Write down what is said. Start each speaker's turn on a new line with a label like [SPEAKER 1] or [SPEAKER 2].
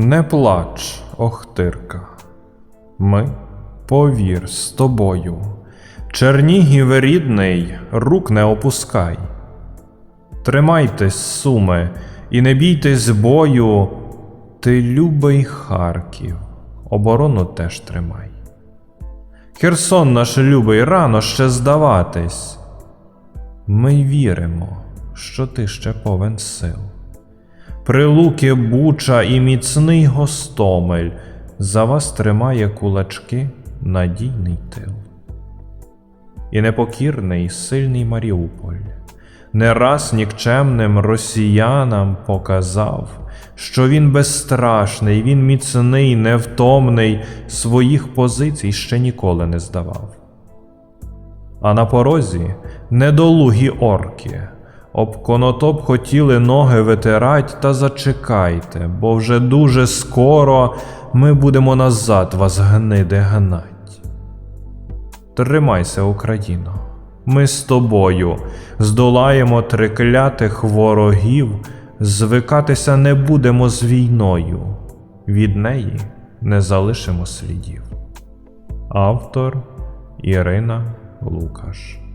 [SPEAKER 1] Не плач, Охтирка. Ми, повір, з тобою. Чернігів рідний, рук не опускай. Тримайтесь, суми, і не бійтесь бою. Ти любий Харків, оборону теж тримай. Херсон наш любий, рано ще здаватись. Ми віримо, що ти ще повен сил. Прилуки Буча і міцний Гостомель за вас тримає кулачки надійний тил. І непокірний сильний Маріуполь не раз нікчемним росіянам показав, що він безстрашний, він міцний, невтомний, своїх позицій ще ніколи не здавав. А на порозі недолугі орки. Об конотоп хотіли ноги витирать, та зачекайте, бо вже дуже скоро ми будемо назад вас гниди гнать. Тримайся, Україно, ми з тобою здолаємо триклятих ворогів, звикатися не будемо з війною, від неї не залишимо слідів. Автор Ірина Лукаш